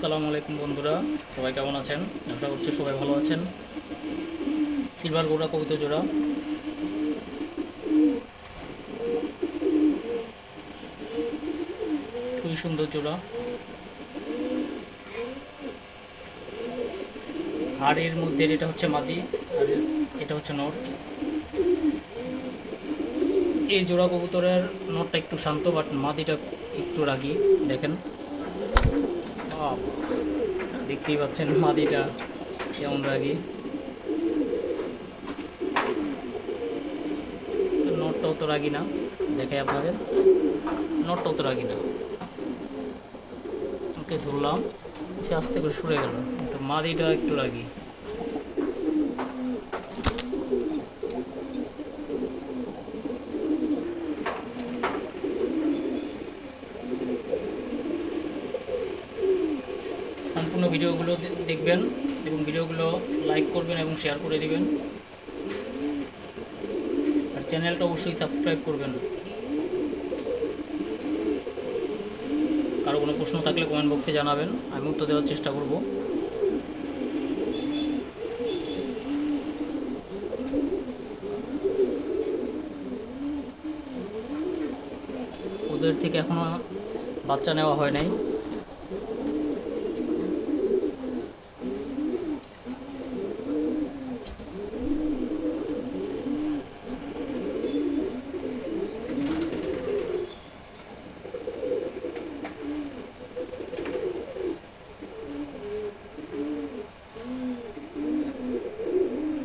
আসসালামু আলাইকুম বন্ধুরা, সবাই কেমন আছেন? আশা করছি সবাই ভালো আছেন। সিলভার গোড়া কবিতা জোড়া। খুবই সুন্দর জোড়া। হাড়ের মধ্যে এটা হচ্ছে মাদি, আর এটা হচ্ছে নর। এই জোড়া কবুতরের নরটা একটু শান্ত, বাট মাদিটা একটু রাগি, দেখেন। দেখতেই পাচ্ছেন মাদিটা, কেমন তো নটটাও তো রাগি না, দেখাই আপনাদের। নটটাও তো রাগি না। ওকে ধরলাম, সে আস্তে করে সরে গেল। মাদিটা একটু রাগি। সম্পূর্ণ ভিডিওগুলো দেখবেন এবং ভিডিওগুলো লাইক করবেন এবং শেয়ার করে দিবেন। আর চ্যানেলটা অবশ্যই সাবস্ক্রাইব করবেন। কারও কোনো প্রশ্ন থাকলে কমেন্ট বক্সে জানাবেন। আমি উত্তর দেওয়ার চেষ্টা করব। ওদের থেকে এখনও বাচ্চা নেওয়া হয় নাই।